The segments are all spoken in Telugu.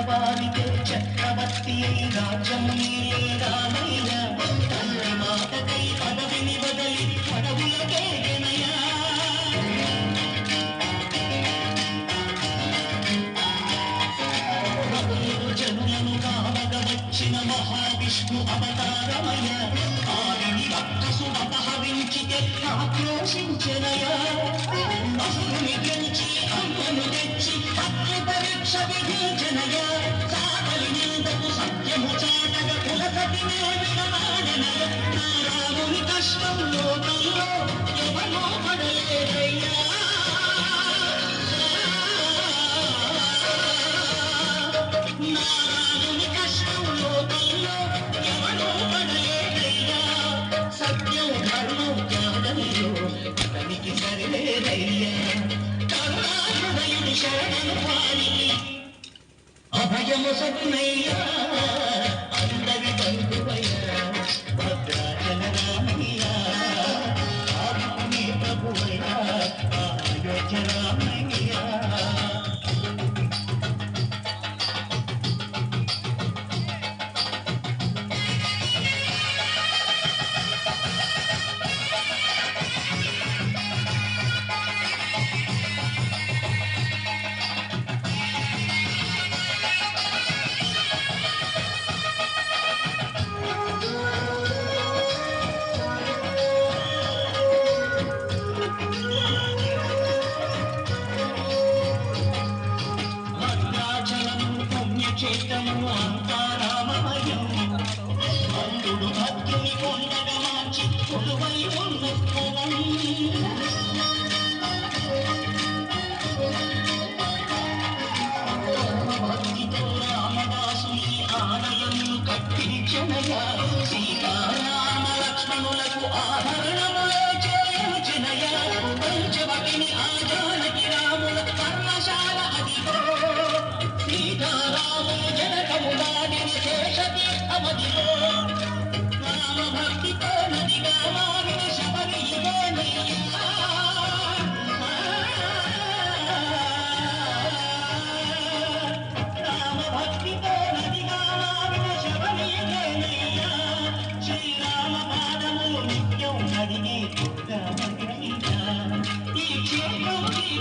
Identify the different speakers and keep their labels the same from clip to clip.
Speaker 1: వారికే చక్రవర్తి రాజ్యం నీలే రామయ్య. తల్లి మాతకై పద అవతారమయ ఆరిని రక్తసుడత హరించితే ఆక్రోశించనయా అసురుని గెలిచి అమ్మను తెచ్చి అగ్ని పరీక్ష విధించనయా సాగలి నిందకు సత్యము చాటగ కులసతినే వినమాడనయ రాముని కష్టం లోకంలో ఎవరో ముసగునయ్యా 我们的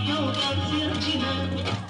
Speaker 1: 又到天气了。